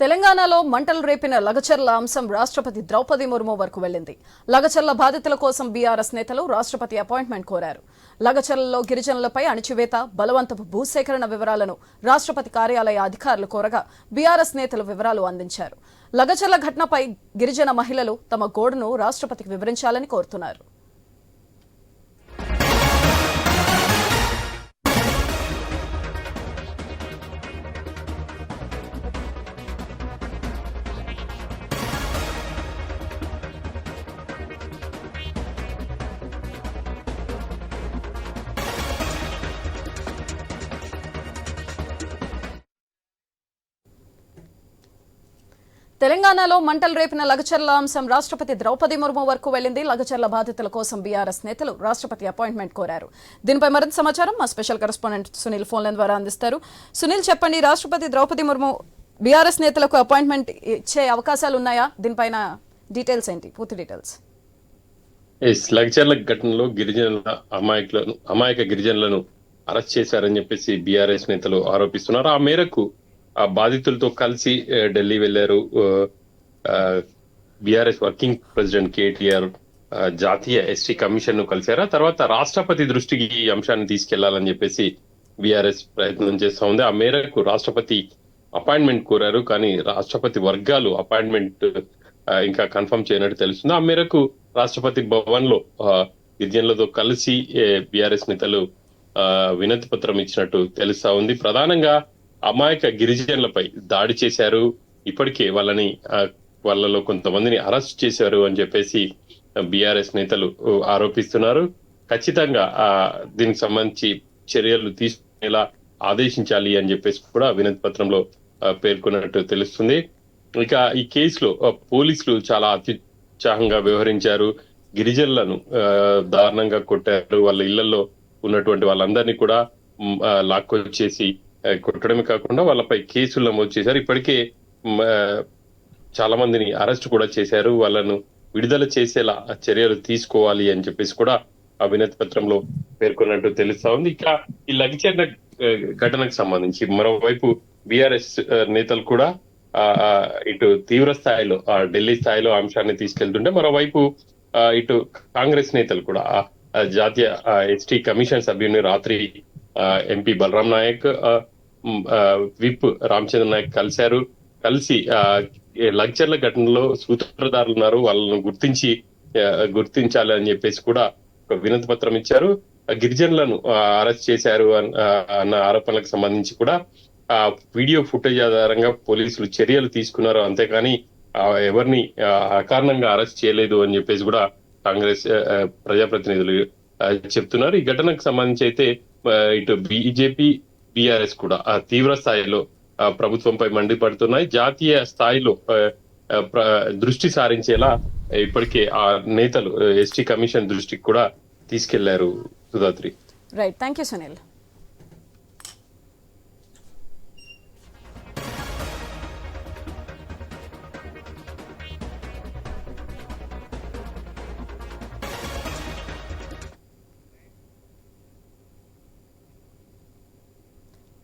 తెలంగాణలో మంటలు రేపిన లగచర్ల అంశం రాష్ట్రపతి ద్రౌపది ముర్ము వరకు వెళ్ళింది లగచర్ల బాధితుల కోసం బీఆర్ఎస్ నేతలు రాష్ట్రపతి అపాయింట్మెంట్ కోరారు. లగచర్లలో గిరిజనులపై అణిచివేత బలవంతపు భూసేకరణ వివరాలను రాష్ట్రపతి కార్యాలయ అధికారులు కోరగా బీఆర్ఎస్ నేతలు వివరాలు అందించారు. లగచర్ల ఘటనపై గిరిజన మహిళలు తమ గోడును రాష్ట్రపతికి వివరించాలని కోరుతున్నారు. తెలంగాణలో మంటలు రేపిన లగచర్ల అంశం రాష్ట్రపతి ద్రౌపది ముర్ము వరకు వెళ్ళింది లగచర్ల బాధితుల కోసం బీఆర్ఎస్ నేతలు రాష్ట్రపతి అపాయింట్మెంట్ కోరారు. దీనిపై మరింత సమాచారం మా స్పెషల్ కరెస్పాండెంట్ సునీల్ ఫోన్ల ద్వారా అందిస్తారు. సునీల్ చెప్పండి రాష్ట్రపతి ద్రౌపది ముర్ము బీఆర్ఎస్ నేతలకు అపాయింట్మెంట్ ఇచ్చే అవకాశాలు ఉన్నాయా? దీనిపైన డీటెయిల్స్ ఏంటి? పూర్తి డీటెయిల్స్. ఎస్ ఘటనలో గిరిజనుల అమాయకులను అమాయక గిరిజనులను అరెస్ట్ చేశారని చెప్పేసి బీఆర్ఎస్ నేతలు ఆరోపిస్తున్నారు. ఆ మేరకు ఆ బాధితులతో కలిసి ఢిల్లీ వెళ్ళారు బీఆర్ఎస్ వర్కింగ్ ప్రెసిడెంట్ కేటీఆర్ జాతీయ ఎస్టీ కమిషన్ను కలిశారు? ఆ తర్వాత రాష్ట్రపతి దృష్టికి ఈ అంశాన్ని తీసుకెళ్ళాలని చెప్పేసి బీఆర్ఎస్ ప్రయత్నం చేస్తా ఉంది. ఆ మేరకు రాష్ట్రపతి అపాయింట్మెంట్ కోరారు కానీ రాష్ట్రపతి వర్గాలు అపాయింట్మెంట్ ఇంకా కన్ఫర్మ్ చేయనట్టు తెలుస్తుంది. ఆ మేరకు రాష్ట్రపతి భవన్లో గిరిజనులతో కలిసి బీఆర్ఎస్ నేతలు ఆ, వినతి పత్రం ఇచ్చినట్టు తెలుస్తా ఉంది. ప్రధానంగా అమాయక గిరిజనులపై దాడి చేశారు. ఇప్పటికే వాళ్ళని వాళ్ళలో కొంతమందిని అరెస్ట్ చేశారు అని చెప్పేసి బీఆర్ఎస్ నేతలు ఆరోపిస్తున్నారు. ఖచ్చితంగా ఆ దీనికి సంబంధించి చర్యలు తీసుకునేలా ఆదేశించాలి అని చెప్పేసి కూడా వినతి పత్రంలో పేర్కొన్నట్టు తెలుస్తుంది. ఇక ఈ కేసులో పోలీసులు చాలా అత్యుత్సాహంగా వ్యవహరించారు. గిరిజనులను దారుణంగా కొట్టారు. వాళ్ళ ఇళ్ళలో ఉన్నటువంటి వాళ్ళందరినీ కూడా లాక్కొచ్చేసి కొట్టడమే కాకుండా వాళ్ళపై కేసులు నమోదు చేశారు. ఇప్పటికే చాలా మందిని అరెస్ట్ కూడా చేశారు. వాళ్ళను విడుదల చేసేలా చర్యలు తీసుకోవాలి అని చెప్పేసి కూడా అభినతి పత్రంలో పేర్కొన్నట్టు తెలుస్తా ఉంది. ఇక ఈ లగ్చర్ల ఘటనకు సంబంధించి మరోవైపు బీఆర్ఎస్ నేతలు కూడా ఆ, ఇటు తీవ్ర స్థాయిలో ఆ, ఢిల్లీ స్థాయిలో అంశాన్ని తీసుకెళ్తుంటే మరోవైపు ఆ, ఇటు కాంగ్రెస్ నేతలు కూడా ఆ, జాతీయ ఎస్టీ కమిషన్ సభ్యుని రాత్రి ఆ, ఎంపీ బలరాం నాయక్ విప్ రామచంద్ర నాయక్ కలిశారు. కలిసి ఆ, లక్చర్ల ఘటనలో సూత్రధారులు ఉన్నారు. వాళ్ళను గుర్తించి గుర్తించాలి అని చెప్పేసి కూడా ఒక వినతి పత్రం ఇచ్చారు. ఆ, గిరిజనులను అరెస్ట్ చేశారు అన్న ఆరోపణలకు సంబంధించి కూడా ఆ వీడియో ఫుటేజ్ ఆధారంగా పోలీసులు చర్యలు తీసుకున్నారు. అంతేకాని ఎవరిని అకారణంగా అరెస్ట్ చేయలేదు అని చెప్పేసి కూడా కాంగ్రెస్ ప్రజాప్రతినిధులు చెప్తున్నారు. ఈ ఘటనకు సంబంధించి అయితే ఇటు బీజేపీ బీఆర్ఎస్ కూడా ఆ, తీవ్ర స్థాయిలో ప్రభుత్వంపై మండిపడుతున్నాయి. జాతీయ స్థాయిలో దృష్టి సారించేలా ఇప్పటికే ఆ నేతలు ఎస్టీ కమిషన్ దృష్టికి కూడా తీసుకెళ్ళారు Sudhatri. Right thank you Sunil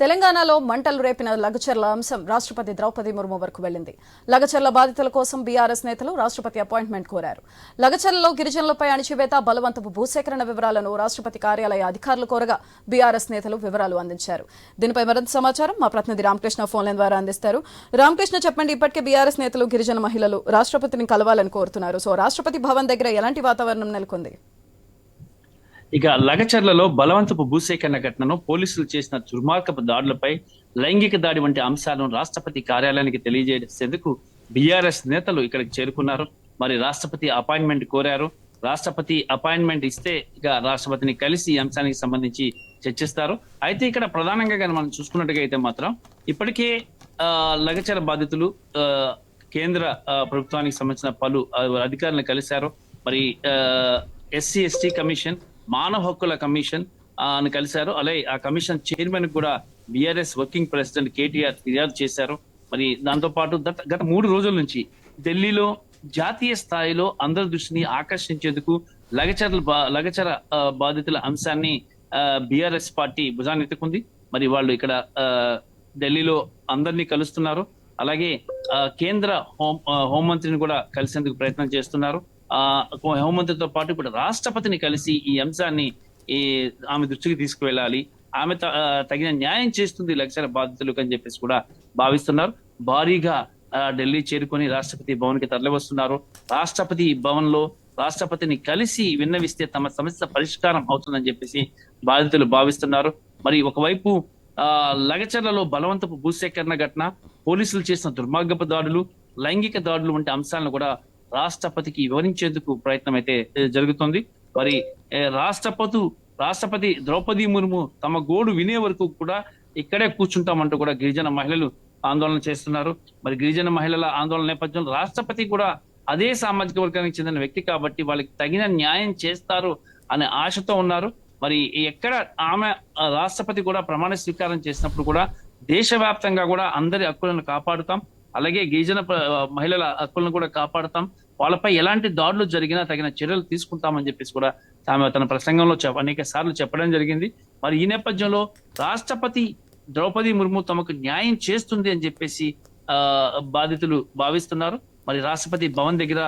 తెలంగాణలో మంటలు రేపిన లగచర్ల అంశం రాష్ట్రపతి ద్రౌపది ముర్ము వరకు వెళ్ళింది లగచర్ల బాధితుల కోసం బీఆర్ఎస్ నేతలు రాష్ట్రపతి అపాయింట్మెంట్ కోరారు. లగచర్లలో గిరిజనులపై అణిచివేత బలవంతపు భూసేకరణ వివరాలను రాష్ట్రపతి కార్యాలయ అధికారులు కోరగా బీఆర్ఎస్ నేతలు వివరాలు అందించారు. దీనిపై మరింత సమాచారం మా ప్రతినిధి రామకృష్ణ ఫోన్లైన్ ద్వారా అందిస్తారు. రామకృష్ణ చెప్పండి ఇప్పటికే బీఆర్ఎస్ నేతలు గిరిజన మహిళలు రాష్ట్రపతిని కలవాలని కోరుతున్నారు. సో రాష్ట్రపతి భవన్ దగ్గర ఎలాంటి వాతావరణం నెలకొంది? ఇక లగచర్లలో బలవంతపు భూసేకరణ ఘటనను పోలీసులు చేసిన దుర్మార్గపు దాడులపై లైంగిక దాడి వంటి అంశాలను రాష్ట్రపతి కార్యాలయానికి తెలియజేసేందుకు బీఆర్ఎస్ నేతలు ఇక్కడికి చేరుకున్నారు. మరి రాష్ట్రపతి అపాయింట్మెంట్ కోరారు. రాష్ట్రపతి అపాయింట్మెంట్ ఇస్తే ఇక రాష్ట్రపతిని కలిసి ఈ అంశానికి సంబంధించి చర్చిస్తారు. అయితే ఇక్కడ ప్రధానంగా కానీ మనం చూసుకున్నట్టుగా అయితే మాత్రం ఇప్పటికే ఆ, లగచర బాధితులు కేంద్ర ప్రభుత్వానికి సంబంధించిన పలు అధికారులను కలిశారు. మరి ఎస్సీ ఎస్టీ కమిషన్ మానవ హక్కుల కమిషన్ ఆ, కలిశారు. అలాగే ఆ కమిషన్ చైర్మన్ కూడా బిఆర్ఎస్ వర్కింగ్ ప్రెసిడెంట్ కేటీఆర్ ఫిర్యాదు చేశారు. మరి దాంతో పాటు గత గత మూడు రోజుల నుంచి ఢిల్లీలో జాతీయ స్థాయిలో అందరి దృష్టిని ఆకర్షించేందుకు లగచర లగచర బాధితుల అంశాన్ని బిఆర్ఎస్ పార్టీ భుజాన్ని ఎత్తుకుంది. మరి వాళ్ళు ఇక్కడ ఆ, ఢిల్లీలో అందరినీ కలుస్తున్నారు. అలాగే ఆ, కేంద్ర హోం హోంమంత్రిని కూడా కలిసేందుకు ప్రయత్నం చేస్తున్నారు. హోంమంత్రితో పాటు ఇప్పుడు రాష్ట్రపతిని కలిసి ఈ అంశాన్ని ఈ ఆమె దృష్టికి తీసుకువెళ్ళాలి. ఆమె త- తగిన న్యాయం చేస్తుంది లక్షల బాధితులకు అని చెప్పేసి కూడా భావిస్తున్నారు. భారీగా ఢిల్లీ చేరుకొని రాష్ట్రపతి భవన్కి రాష్ట్రపతి భవన్లో రాష్ట్రపతిని కలిసి విన్నవిస్తే తమ సమస్య పరిష్కారం అవుతుందని చెప్పేసి బాధితులు భావిస్తున్నారు. మరి ఒకవైపు ఆ లగచర్లలో బలవంతపు భూసేకరణ ఘటన పోలీసులు చేసిన దుర్మార్గపు దాడులు లైంగిక దాడులు వంటి అంశాలను కూడా రాష్ట్రపతికి వివరించేందుకు ప్రయత్నం అయితే జరుగుతుంది. మరి రాష్ట్రపతి రాష్ట్రపతి ద్రౌపది ముర్ము తమ గోడు వినే వరకు కూడా ఇక్కడే కూర్చుంటామంటూ కూడా గిరిజన మహిళలు ఆందోళన చేస్తున్నారు. మరి గిరిజన మహిళల ఆందోళన నేపథ్యంలో రాష్ట్రపతి కూడా అదే సామాజిక వర్గానికి చెందిన వ్యక్తి కాబట్టి వాళ్ళకి తగిన న్యాయం చేస్తారు అనే ఆశతో ఉన్నారు. మరి ఎక్కడ ఆమె రాష్ట్రపతి కూడా ప్రమాణ స్వీకారం చేసినప్పుడు కూడా దేశవ్యాప్తంగా కూడా అందరి హక్కులను కాపాడుతాం. అలాగే గిరిజన మహిళల హక్కులను కూడా కాపాడతాం. వాళ్ళపై ఎలాంటి దాడులు జరిగినా తగిన చర్యలు తీసుకుంటామని చెప్పేసి కూడా ఆమె తన ప్రసంగంలో అనేక సార్లు చెప్పడం జరిగింది. మరి ఈ నేపథ్యంలో రాష్ట్రపతి ద్రౌపది ముర్ము తమకు న్యాయం చేస్తుంది అని చెప్పేసి ఆ బాధితులు భావిస్తున్నారు. మరి రాష్ట్రపతి భవన్ దగ్గర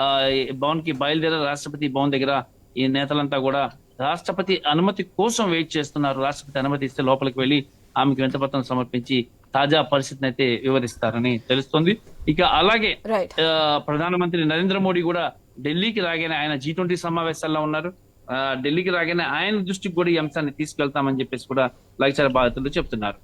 ఆ ఈ భవన్కి బయలుదేర రాష్ట్రపతి భవన్ దగ్గర ఈ నేతలంతా కూడా రాష్ట్రపతి అనుమతి కోసం వెయిట్ చేస్తున్నారు. రాష్ట్రపతి అనుమతి ఇస్తే లోపలికి వెళ్ళి ఆమెకు వింతపత్రం సమర్పించి తాజా పరిస్థితిని అయితే వివరిస్తారని తెలుస్తోంది. ఇక అలాగే ప్రధానమంత్రి నరేంద్ర మోడీ కూడా ఢిల్లీకి రాగానే ఆయన జీ ట్వంటీ సమావేశాల్లో ఉన్నారు. ఢిల్లీకి రాగానే ఆయన దృష్టికి కూడా ఈ అంశాన్ని తీసుకెళ్తామని చెప్పేసి కూడా లైచార బాధితులు చెప్తున్నారు.